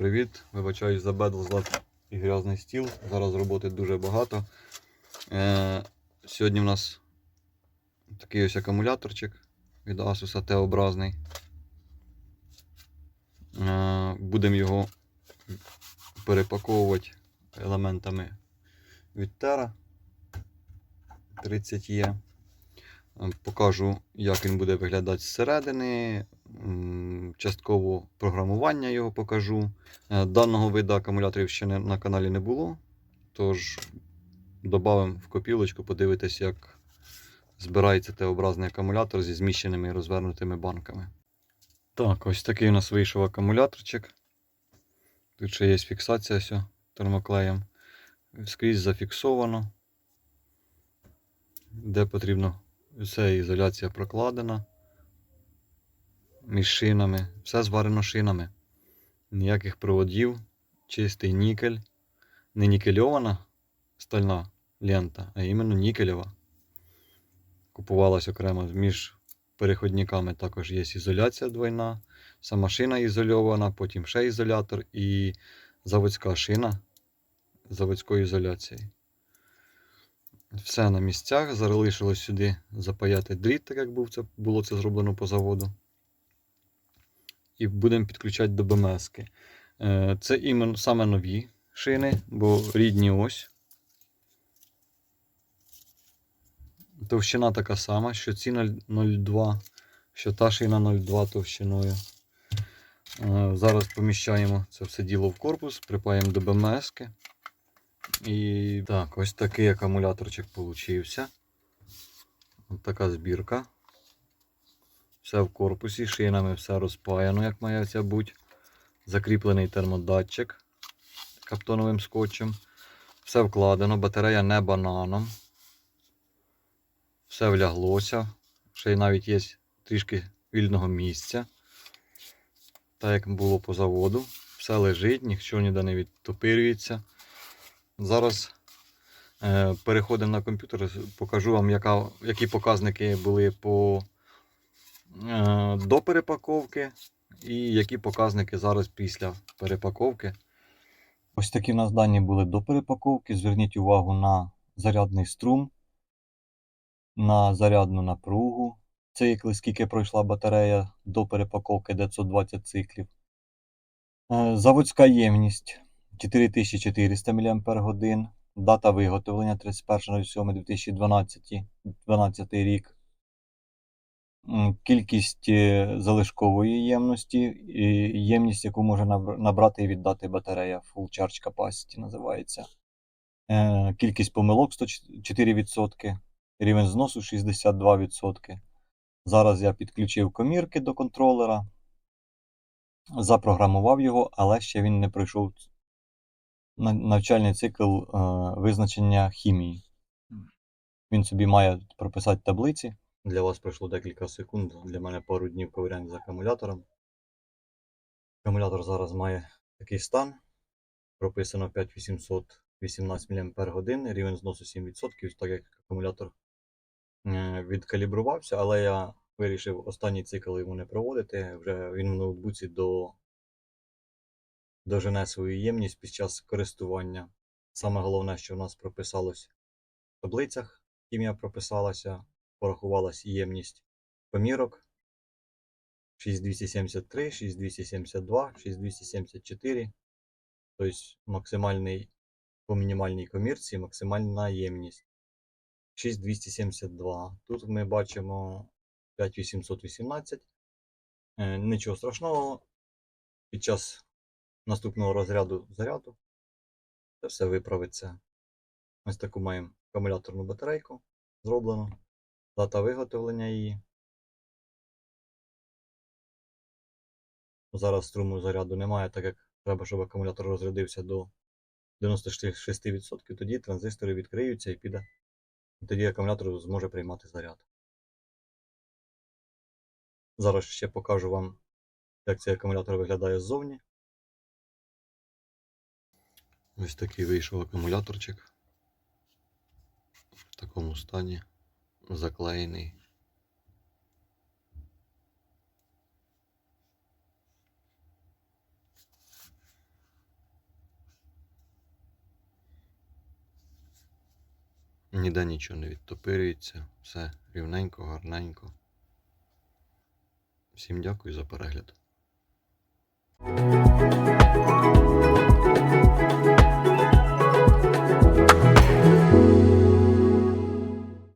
привіт! Вибачаюсь за безлад і грязний стіл. Зараз роботи дуже багато. Е, сьогодні в нас такий ось акумуляторчик від Asus T-образний. Е, будемо його перепаковувати елементами від Terra 30E. Е, Покажу, як він буде виглядати зсередини. Частково програмування його покажу. Е, Даного виду акумуляторів ще на каналі не було. Тож додамо в копілочку, подивитись, як збирається Т-образний акумулятор зі зміщеними і розвернутими банками. Так, ось такий у нас вийшов акумуляторчик. Тут ще є фіксація все, термоклеєм. Скрізь зафіксовано. Де потрібно, все ізоляція прокладена між шинами. Все зварено шинами. Ніяких проводів, чистий нікель. Не нікельована стальна лента, а іменно нікельова. Купувалась окремо між переходниками також є ізоляція двойна. Сама шина ізольована, потім ще ізолятор і заводська шина заводської ізоляції. Все на місцях. Залишилось сюди запаяти дріт, так як було це зроблено по заводу. І будемо підключати до БМСки. Е, Це іменно саме нові шини, бо рідні ось. Товщина така сама, що ці 0,02, що та шина 0,2 товщиною. Е, Зараз поміщаємо це все діло в корпус, припаємо до БМСки. І так, ось такий акумуляторчик получився. Ось така збірка. Все в корпусі, шинами все розпаяно, як має це бути. Закріплений термодатчик каптоновим скотчем. Все вкладено, батарея не бананом. Все вляглося. Ще й навіть є трішки вільного місця. Так як було по заводу. Все лежить, нічого ніде не відтопирюється. Зараз е, переходимо на комп'ютер, покажу вам, яка, які показники були по, до перепаковки і які показники зараз після перепаковки. Ось такі в нас дані були до перепаковки. Зверніть увагу на зарядний струм, на зарядну напругу. Цикли, скільки пройшла батарея до перепаковки 920 циклів. Е, Заводська ємність 4400 мАч. Дата виготовлення 31.07.2012 12 рік. Кількість е, залишкової ємності, ємність, яку може набрати і віддати батарея. Full Charge Capacity називається. Е, Кількість помилок 104%, рівень зносу 62%. Зараз я підключив комірки до контролера, запрограмував його, але ще він не пройшов навчальний цикл е, визначення хімії. Він собі має прописати таблиці. Для вас пройшло декілька секунд, для мене пару днів ковирянь з акумулятором. Акумулятор зараз має такий стан. Прописано 5818 мАч, рівень зносу 7%, так як акумулятор е, відкалібрувався, але я вирішив останній цикл йому не проводити. Вже він в ноутбуці до дожене свою ємність під час користування. Саме головне, що в нас прописалось в таблицях, хімія прописалася, порахувалась ємність помірок 6273, 6272, 6274. Тобто максимальний по мінімальній комірці, максимальна ємність 6272. Тут ми бачимо 5818. Е, Нічого страшного. Під час наступного розряду заряду це все виправиться. Ось таку маємо акумуляторну батарейку зроблено. Дата виготовлення її. Зараз струму заряду немає, так як треба, щоб акумулятор розрядився до 96%, тоді транзистори відкриються і піде. І тоді акумулятор зможе приймати заряд. Зараз ще покажу вам, як цей акумулятор виглядає ззовні. Ось такий вийшов акумуляторчик. В такому стані заклеєний. Ніде нічого не відтопирюється, все рівненько, гарненько. Всім дякую за перегляд.